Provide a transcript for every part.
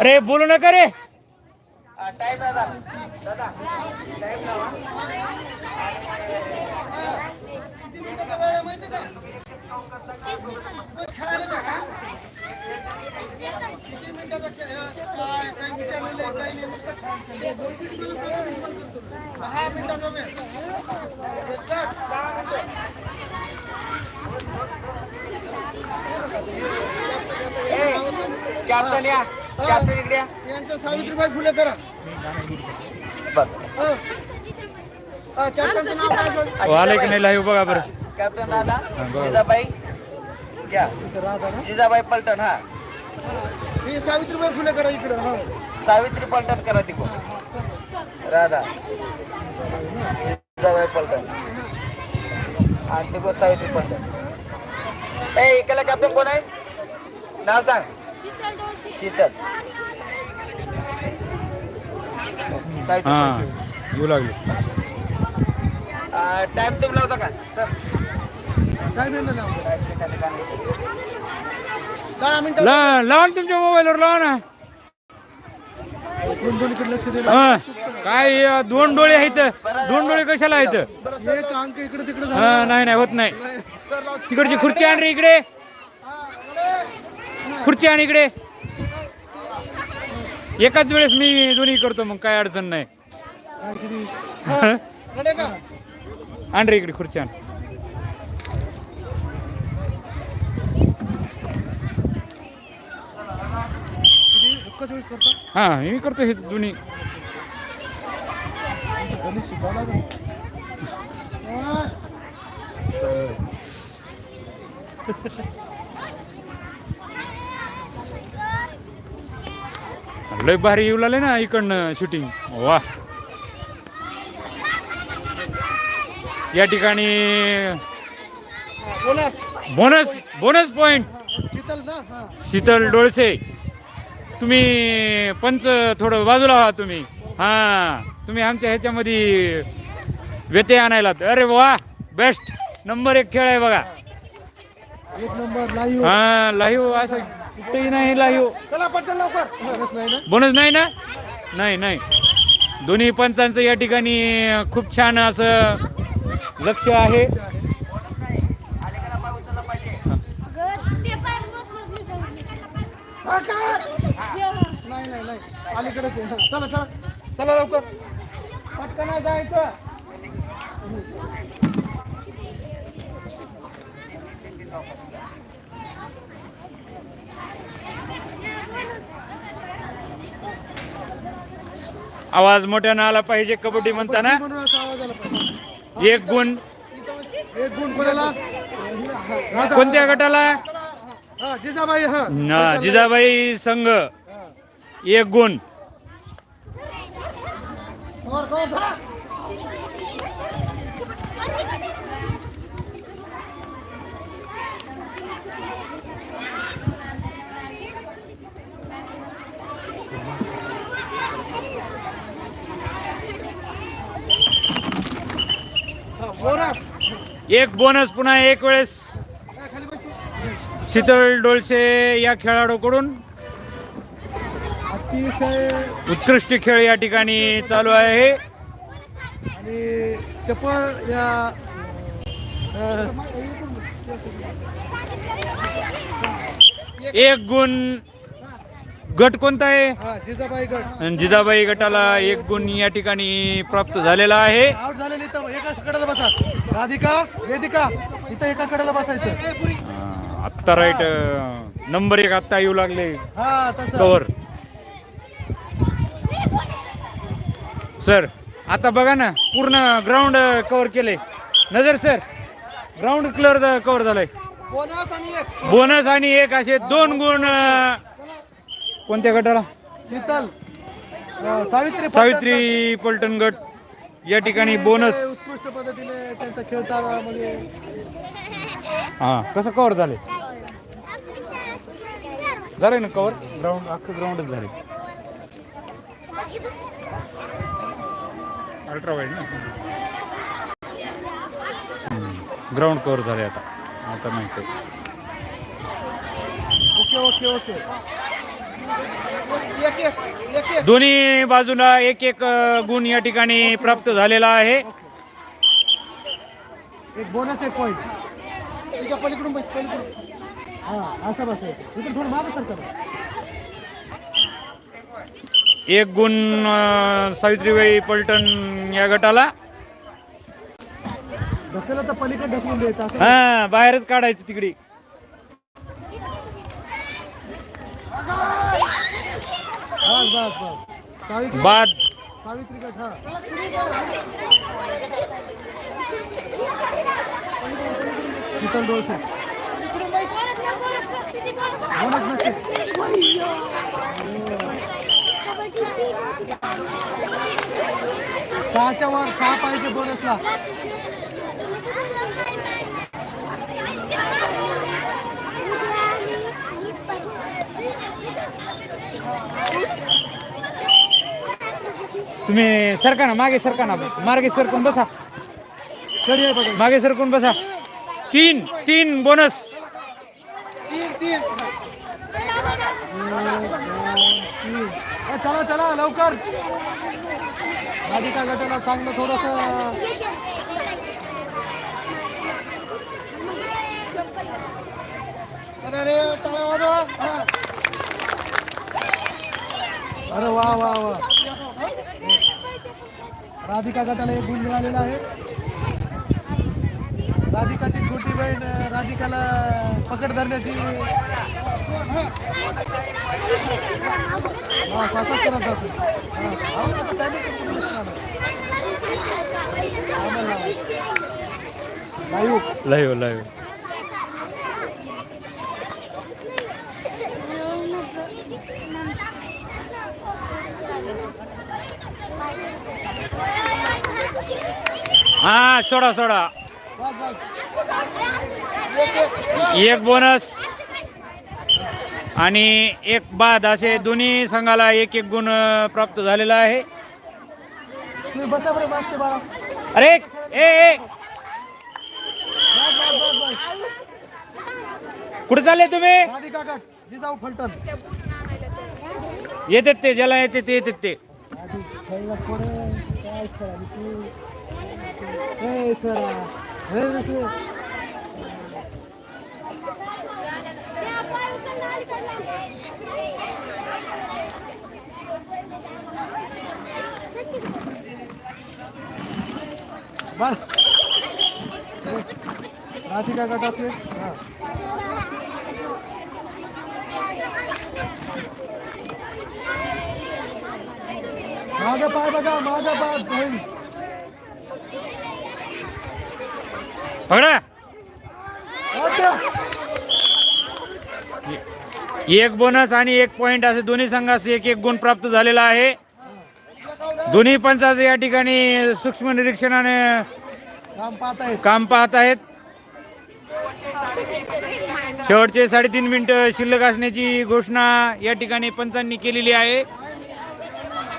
अरे बोलू नका रे. कॅप्टन या. कॅप्टन इकडे या. यांचं सावित्रीबाई फुले करा. बघ. हं. हा, कॅप्टनचं नाव काय असेल? आलं की नाही लाईव्ह बघा बरं. कॅप्टन दादा बरोबर. जिजाबाई घ्या? जिजाबाई पलटण हा. ही सावित्रीबाई फुले करा इकडं हा. सावित्री पलटण करा तिकडून. राधा. जिजाबाई पलटण. आणि तिकडून सावित्री पलटण. ए इकडला कॅप्टन कोण आहे? नाव सांग. शीतल हा. येऊ लागले. टाइम तुम्ही लावता का? सर लावा. तुमच्या मोबाईलवर लावा ना लक्ष दिलं हा. काय दोन डोळे आहेत. दोन डोळे कशाला आहेत? एक अंक इकडे तिकडे हा झाला. नाही नाही होत नाही. तिकडची खुर्ची आण रे इकडे. हा, इकडे. खुर्ची आणि इकडे. एकाच वेळेस मी दोन्ही करतो मग काय अडचण नाही. इकडे आण रे इकडे खुर्ची आण. हा मी करतो हे दोन्ही. शिकायला शिकवला का? हा. लय भारी येऊ लागले ना इकडनं शूटिंग वा. या ठिकाणी bonus bonus point Sheetal Sheetal Dolase. तुम्ही पंच थोडं बाजूला व्हा तुम्ही. हा तुम्ही आमच्या ह्याच्यामध्ये व्यत्यय आणायला. अरे वा बेस्ट नंबर एक खेळ आहे बघा. एक नंबर लाईव्ह हा लाईव्ह असं कुठेही नाही चला पटकन लवकर. ना? बोनस नाही ना? नाही नाही. दोन्ही पंचांचं या ठिकाणी खूप छान असं लक्ष आहे? नाही नाही नाही. अलीकडेच आहे. चला चला. चला लवकर. पटकन जायचं. आवाज मोठ्यानं आला पाहिजे कबड्डी म्हणताना. एक गुण. एक गुण कोणाला कोणत्या गटाला? जिजाबाई ना, जिजाबाई संघ. एक गुण वर, वर, चला. हा, बोनस. एक बोनस पुन्हा एक वेळेस. शीतल डोळसे या खेळाडूकडून अतिशय उत्कृष्ट खेळ या ठिकाणी चालू आहे आणि चपळ या एक गुण गट कोणता आहे? हा जिजाबाई गट. आणि जिजाबाई गटाला एक गुण या ठिकाणी प्राप्त झालेला आहे. आउट झालेली तर एकाच कडेला बसा. राधिका वेदिका इथं एकाच कडेला बसायचं. अं, आत्ता राईट नंबर एक आत्ता येऊ लागले. हा तसं. कवर सर आता बघा ना पूर्ण ग्राउंड कव्हर केले नजर सर ग्राउंड क्लिअर कव्हर झालंय. बोनस आणि एक. बोनस आणि एक असे दोन गुण अं, कोणत्या गटाला? शीतल सावित्री सावित्री पलटण गट. या ठिकाणी बोनस अतिशय उत्कृष्ट पद्धतीने त्यांचा खेळ चालवामध्ये हा कसं कव्हर झाले? झालंय ना कव्हर ग्राउंड अख्खं ग्राउंडच झाले अल्ट्रा वाईड ना? ग्राउंड कव्हर झाले आता. आता माहिती ओके ओके ओके. दोन्ही बाजूला एक एक गुण या ठिकाणी प्राप्त झालेला आहे. एक बोनस एक पॉईंट पलीकडून बस पलीकडून. हा असं बसायचं इकडे थोडं मागं सरकार एक गुण सावित्रीबाई पलटण या गटाला. ढकललं तर पलीकडे ढकलून द्यायचं हा बाहेरच काढायचं तिकडे. बस बस बस. बाद. सावित्री गट हा शीतल डोसे बोनस नसते सहाच्या वर सहा पाहिजे बोनसला तुम्ही सरका ना मागे सरका ना मागे सरकून बसा. मागे सरकून बसा. तीन तीन बोनस तीन तीन चला चला लवकर. राधिका गटाला चांगलं थोडस अरे अरे टाळ्या वाजवा. अरे वा वा वा. राधिका गटाला एक गुण मिळालेला आहे. राधिकाची छोटी बहीण राधिकाला पकड धरण्याची लाईव्ह लाईव्ह करत जातो हा, हा, कसं timing किती दिसणार आहे? आम्हाला लाईव्ह. लाईव्ह लाईव्ह हा सोडा सोडा. एक बोनस. आणि एक बाद असे दोन्ही संघाला एक एक गुण प्राप्त झालेला आहे. अरे ए कुठे चालले तुम्ही? येतात ते ज्याला येते ते येतात ते. राधिका गट असेल माझा पाय बघा माझा पाय. पकडा. एक बोनस आणि एक पॉइंट असे दोन्ही संघास एक एक गुण प्राप्त झालेला आहे. दोन्ही पंचाचे या ठिकाणी सूक्ष्म निरीक्षणाने काम पाहत आहेत. शेवटचे साडेतीन मिनिटं शिल्लक असण्याची घोषणा या ठिकाणी पंचांनी केलेली आहे.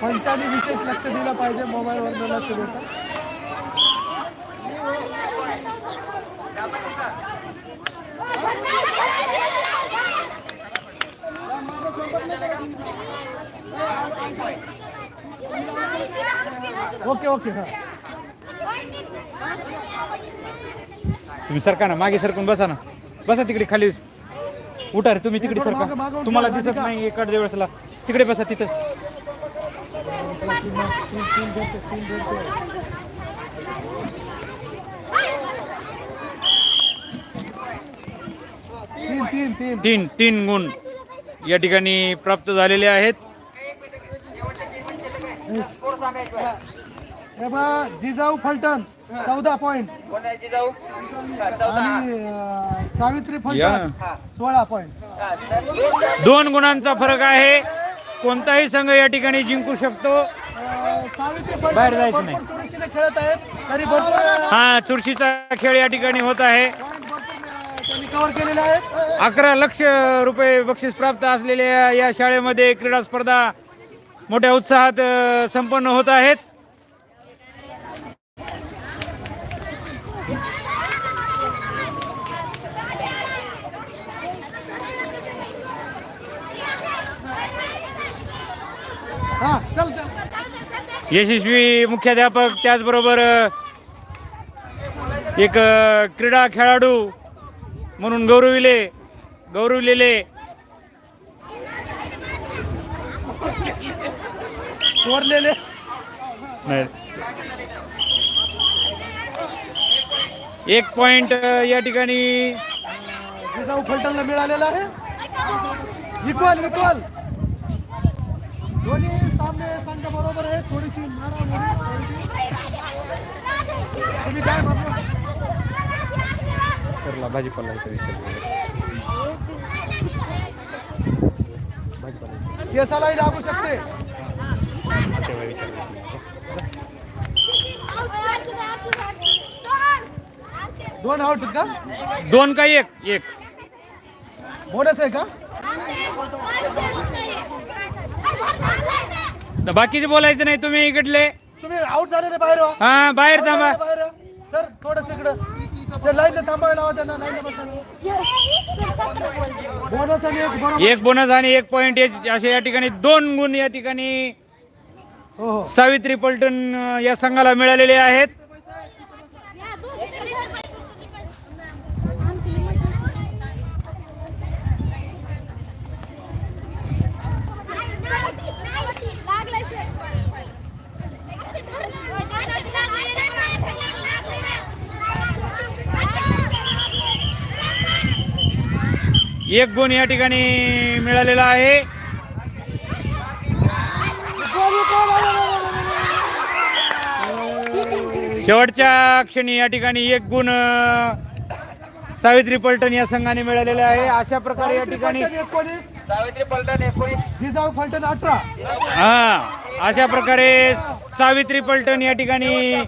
पंचांनी विशेष लक्ष दिलं पाहिजे मोबाईलवर लक्ष देता. ओके ओके तुम्ही सरका ना मागे सरकून बसा ना. बसा तिकडे खाली. उठा रे तुम्ही तिकडे सरका. तुम्हाला दिसत नाही एका वेळेसला. तिकडे बसा तिथं. तीन तीन गुण या ठिकाणी प्राप्त झालेले आहेत. जिजाऊ फलटण चौदा अं, सावित्री फलटण सोळा तर दोन गुणांचा फरक आहे. कोणताही संघ या ठिकाणी जिंकू शकतो. बाहेर जायचं नाही. खेळत आहेत तरी हा चुरशीचा खेळ या ठिकाणी होत आहे पॉईंट भरपूर अं, त्यांनी कव्हर केलेले आहेत अकरा लक्ष रुपये बक्षीस प्राप्त असलेल्या या शाळेमध्ये क्रीडा स्पर्धा मोठ्या उत्साहात संपन्न होत आहेत. हा यशस्वी मुख्याध्यापक त्याचबरोबर एक क्रीडा खेळाडू म्हणून गौरविले गौरवलेले. चोरलेले. एक पॉइंट या ठिकाणी. जिजाऊ फलटणला मिळालेला आहे. इक्वल इक्वल दोन्ही सामने संघ बरोबर आहे थोडीशी थोडीशी. तुम्ही काय म्हणता? सरला भाजीपाला केसालाही लागू शकते. दोन आउट का? दोन का एक? एक. बोनस आहे का? तर बाकीचे बोलायचं नाही तुम्ही इकडले. तुम्ही आउट झालेले बाहेर व्हा. हा बाहेर थांबा. बाहेर. सर थोडस इकडं. ते लाईन थांबायला लावा त्यांना लाईन बोनस आणि एक बरोबर एक बोनस आणि एक पॉइंट असे या ठिकाणी दोन गुण या ठिकाणी हो हो. सावित्री पलटण या संघाला मिळालेले आहेत. एक गुण या ठिकाणी मिळालेला आहे. शेवटच्या क्षणी या ठिकाणी एक गुण सावित्री पलटण या संघाने मिळालेला आहे. अशा प्रकारे या ठिकाणी सावित्री पलटण एकोणीस. जिजाऊ फलटण अठरा. हा अशा प्रकारे सावित्री पलटण या ठिकाणी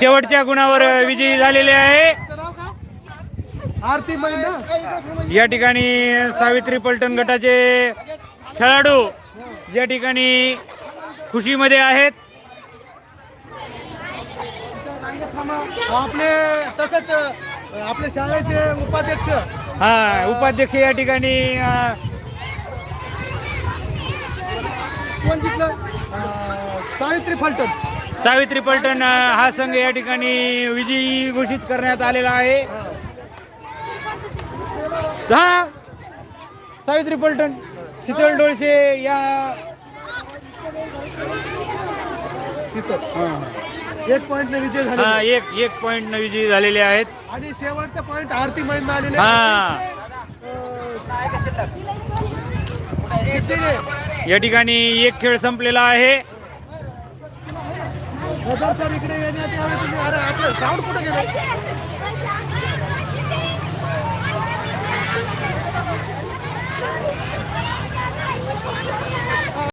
शेवटच्या गुणावर विजयी झालेले आहे. आरती या ठिकाणी सावित्री पलटण गटाचे खेळाडू या ठिकाणी खुशीमध्ये आहेत. आपले तसंच आपले शाळेचे उपाध्यक्ष. हा उपाध्यक्ष या ठिकाणी कोण जिंकलं? सावित्री फलटण सावित्री पलटण हा संघ या ठिकाणी विजयी घोषित करण्यात आलेला आहे. हा? सावित्री पलटण शीतल डोळशे या एक पॉइंटने विजय झाले हा एक एक पॉइंट न विजयी झालेले आहेत. आणि शेवटचा पॉइंट आरती महिना आलेले हा. या ठिकाणी एक खेळ संपलेला आहे. इकडे साऊंड कुठे गेलं? Yeah.